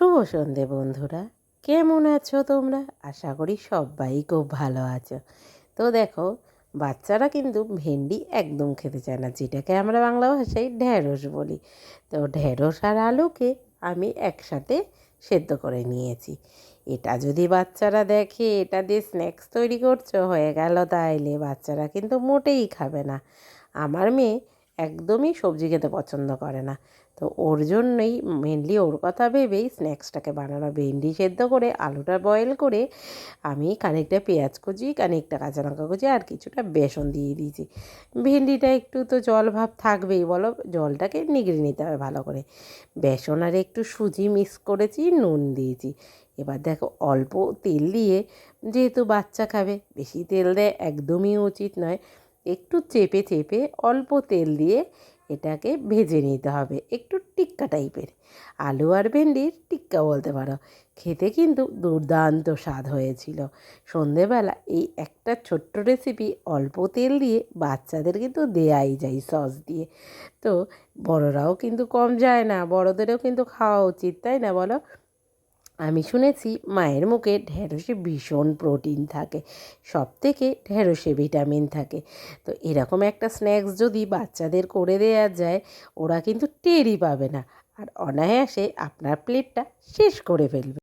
শুভ সন্ধে বন্ধুরা। কেমন আছো তোমরা? আশা করি সবাই খুব ভালো আছো। তো দেখো, বাচ্চারা কিন্তু ভেন্ডি একদম খেতে চায় না, যেটাকে আমরা বাংলা ভাষায় ঢ্যাঁড়স বলি। তো ঢ্যাঁড়স আর আলুকে আমি একসাথে সেদ্ধ করে নিয়েছি। এটা যদি বাচ্চারা দেখে, এটা দিয়ে স্ন্যাক্স তৈরি করছ, হয়ে গেল তাইলে। বাচ্চারা কিন্তু মোটেই খাবে না। আমার মেয়ে একদমই সবজি খেতে পছন্দ করে না। তো ওর জন্যই মেনলি ওর কথা ভেবেই স্ন্যাক্সটাকে বানানো ভেন্ডি সেদ্ধ করে, আলুটা বয়েল করে আমি খানিকটা পেঁয়াজ কুচি, খানিকটা কাঁচা লঙ্কা কুচি আর কিছুটা বেসন দিয়ে দিয়েছি। ভেন্ডিটা একটু তো জল ভাব থাকবেই বলো, জলটাকে নিগড়ে নিতে হবে ভালো করে। বেসন আর একটু সুজি মিক্স করেছি, নুন দিয়েছি। এবার দেখো অল্প তেল দিয়ে, যেহেতু বাচ্চা খাবে, বেশি তেল দেয় একদমই উচিত নয়। একটু চেপে চেপে অল্প তেল দিয়ে এটাকে ভেজে নিতে হবে, একটু টিক্কা টাইপের। আলু আর ভেন্ডির টিক্কা বলতে পারো। খেতে কিন্তু দুর্দান্ত স্বাদ হয়েছিল। সন্ধেবেলা এই একটা ছোট্ট রেসিপি অল্প তেল দিয়ে বাচ্চাদের কিন্তু দেয়াই যায় সস দিয়ে। তো বড়রাও কিন্তু কম যায় না, বড়দেরও কিন্তু খাওয়া উচিত, তাই না বলো? আমি শুনেছি মায়ের মুখে ঢেঁড়সে ভীষণ প্রোটিন থাকে সব থেকে ঢেঁড়সে ভিটামিন থাকে। তো এরকম একটা স্ন্যাক্স যদি বাচ্চাদের করে দেওয়া যায়, ওরা কিন্তু টেরই পাবে না। আর অনায়াসে আপনার প্লেটটা শেষ করে ফেলবে।